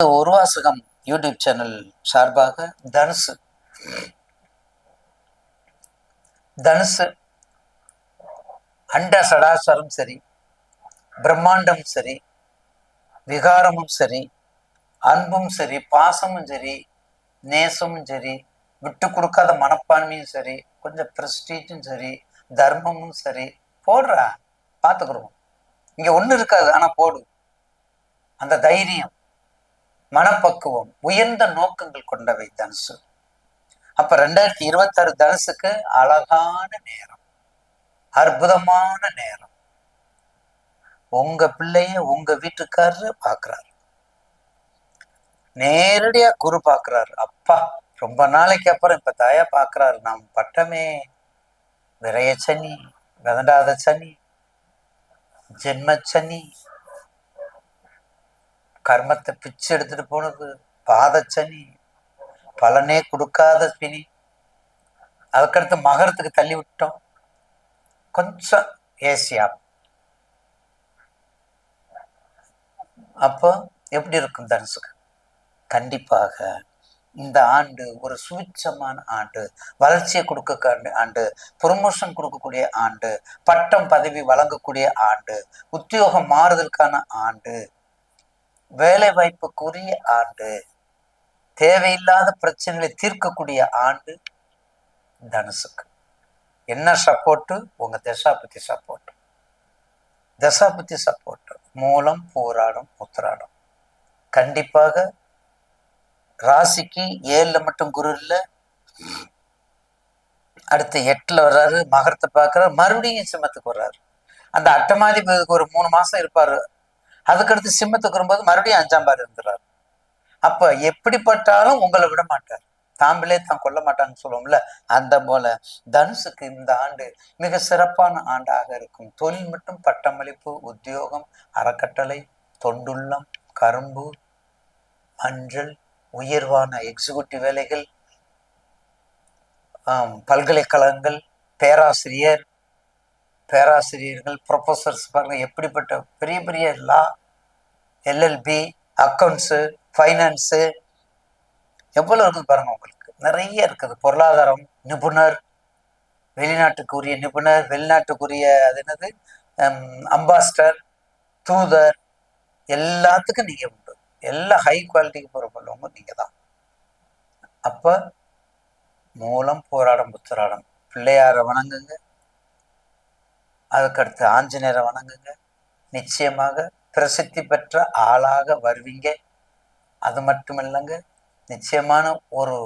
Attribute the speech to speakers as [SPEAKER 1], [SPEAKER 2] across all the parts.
[SPEAKER 1] உருவாசகம் YouTube channel சார்பாக தனுசு. தனுசு. அண்ட சடாசரம் சரி பிரம்மாண்டம் சரி விகாரமும் சரி அன்பும் சரி பாசமும் சரி நேசமும் சரி விட்டு கொடுக்காத மனப்பான்மையும் சரி கொஞ்சம் பிரஸ்டீஜும் சரி தர்மமும் சரி போடுறா பார்த்துக்குருவோம் இங்க ஒண்ணு இருக்காது ஆனா போடு. அந்த தைரியம். மனப்பக்குவம் உயர்ந்த நோக்கங்கள் கொண்டவை தனுசு. அப்ப ரெண்டாயிரத்தி இருபத்தாறு தனுசுக்கு அழகான நேரம் அற்புதமான நேரம். உங்க பிள்ளைய உங்க வீட்டுக்காரரு பாக்குறாரு. நேரடியா குரு பாக்குறாரு. அப்பா ரொம்ப நாளைக்கு அப்புறம் இப்ப தாயா பாக்குறாரு. நாம் பட்டமே விரைய சனி விதண்டாத சனி ஜென்ம சனி கர்மத்தை பிச்சு எடுத்துட்டு போனது பாதச்சனி பலனே கொடுக்காத பினி அதுக்கடுத்து மகரத்துக்கு தள்ளி விட்டோம். கொஞ்சம் ஏசியா. அப்போ எப்படி இருக்கும் தனுசுக்கு? கண்டிப்பாக இந்த ஆண்டு ஒரு சுவிச்சமான ஆண்டு வளர்ச்சியை கொடுக்க ஆண்டு ப்ரொமோஷன் கொடுக்கக்கூடிய ஆண்டு பட்டம் பதவி வழங்கக்கூடிய ஆண்டு உத்தியோகம் மாறுதலுக்கான ஆண்டு வேலை வாய்ப்புக்குரிய ஆண்டு தேவையில்லாத பிரச்சனைகளை தீர்க்கக்கூடிய ஆண்டு தனுசுக்கு. என்ன சப்போர்ட்டு? உங்க தசாபுத்தி சப்போர்ட் தசாபுத்தி சப்போர்ட் மூலம் போராடும் உத்திராடம் கண்டிப்பாக ராசிக்கு ஏழுல மட்டும் குரு இல்லை அடுத்து எட்டுல வர்றாரு மகரத்தை பார்க்கறாரு மறுபடியும் சிம்மத்துக்கு வர்றாரு. அந்த அட்டமாதிபதிக்கு ஒரு மூணு மாசம் இருப்பாரு. அதுக்கடுத்து சிம்மத்துக்கு வரும்போது மறுபடியும் அஞ்சாம் பார் இருந்துறாரு அப்ப எப்படிப்பட்டாலும் உங்களை விட மாட்டார். தாம்பிலே தான் கொல்ல மாட்டான்னு சொல்லுவோம்ல அந்த போல தனுசுக்கு இந்த ஆண்டு மிக சிறப்பான ஆண்டாக இருக்கும். தொழில் மட்டும் பட்டமளிப்பு உத்தியோகம் அறக்கட்டளை தொண்டுள்ளம் கரும்பு மஞ்சள் உயர்வான எக்ஸிகூட்டிவ் வேலைகள் பல்கலைக்கழகங்கள் பேராசிரியர் பேராசிரியர்கள் ப்ரொஃபஸர்ஸ் பாருங்க எப்படிப்பட்ட பெரிய பெரிய லா எல்எல்பி அக்கௌண்ட்ஸு ஃபைனான்ஸு எவ்வளோ இருக்குது பாருங்க உங்களுக்கு? நிறைய இருக்குது. பொருளாதாரம் நிபுணர் வெளிநாட்டுக்குரிய நிபுணர் வெளிநாட்டுக்குரிய அது என்னது? அம்பாஸ்டர் தூதர் எல்லாத்துக்கும் நீங்கள் உண்டு. எல்லா ஹை குவாலிட்டிக்கு பொறுப்புள்ளவங்க நீங்கள் தான். அப்போ மூலம் போராடம் புத்தராடம். பிள்ளையாரை வணங்குங்க. அதுக்கடுத்து ஆஞ்சநேயரை வணங்குங்க. நிச்சயமாக பிரசித்தி பெற்ற ஆளாக வருவீங்க. அது மட்டும் இல்லைங்க நிச்சயமான ஒரு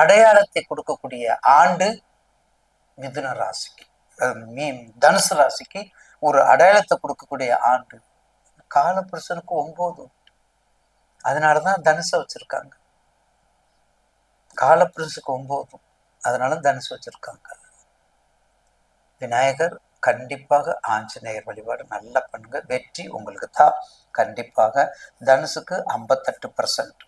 [SPEAKER 1] அடையாளத்தை கொடுக்கக்கூடிய ஆண்டு மிதுன ராசிக்கு மீன் தனுசு ராசிக்கு ஒரு அடையாளத்தை கொடுக்கக்கூடிய ஆண்டு. காலபுருஷனுக்கு ஒன்பது அதனாலதான் தனுசை வச்சிருக்காங்க. காலபுருஷனுக்கு ஒன்பதும் அதனால தனுசு வச்சிருக்காங்க. விநாயகர் கண்டிப்பாக ஆஞ்சநேயர் வழிபாடு நல்லா பண்ணுங்க. வெற்றி உங்களுக்கு தான் கண்டிப்பாக தனுசுக்கு ஐம்பத்தெட்டு பர்சன்ட்